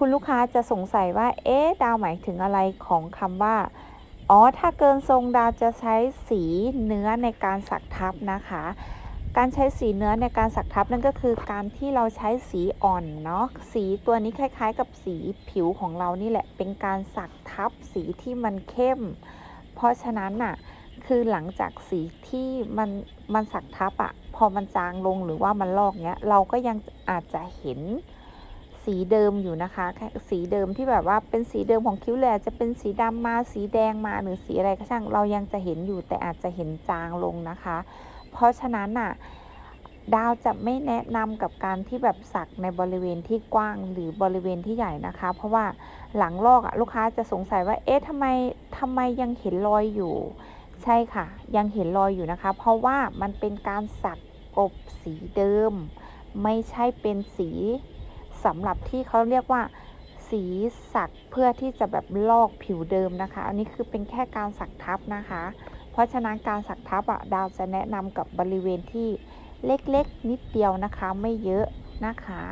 คุณลูกค้าจะสงสัยว่า เอ๊ะ ดาวหมายถึงอะไรของคำว่า อ๋อ ถ้าเกินทรงดาวจะใช้สีเนื้อในการสักทับนะคะ การใช้สีเนื้อในการสักทับนั่นก็คือการที่เราใช้สีอ่อนเนาะ สีตัวนี้คล้าย ๆ กับสีผิวของเรานี่แหละ เป็นการสักทับสีที่มันเข้ม เพราะฉะนั้นน่ะ คือหลังจากสีที่มันมันสักทับอะพอมันจางลงหรือว่ามันลอกเนี้ย เราก็ยังอาจจะเห็น สีเดิมอยู่นะคะ สีเดิมที่แบบว่าเป็นสีเดิมของคิ้วเลจจะเป็นสีดำมาสีแดงมาหรือสีอะไรก็ช่างเรายังจะเห็นอยู่แต่อาจจะเห็นจางลงนะคะ เพราะฉะนั้นน่ะดาวจะไม่แนะนำกับการที่แบบสักในบริเวณที่กว้างหรือบริเวณที่ใหญ่นะคะ เพราะว่าหลังลอกอะลูกค้าจะสงสัยว่าเอ๊ะทำไมทำไมยังเห็นรอยอยู่ ใช่ค่ะ ยังเห็นรอยอยู่นะคะ เพราะว่ามันเป็นการสักกบสีเดิม ไม่ใช่เป็นสี สำหรับที่เขาเรียกว่า สีสักเพื่อที่จะแบบลอกผิวเดิมนะคะ อันนี้คือเป็นแค่การสักทับนะคะ เพราะฉะนั้นการสักทับอะดาวจะแนะนำกับบริเวณที่เล็กๆนิดเดียวนะคะไม่เยอะนะคะ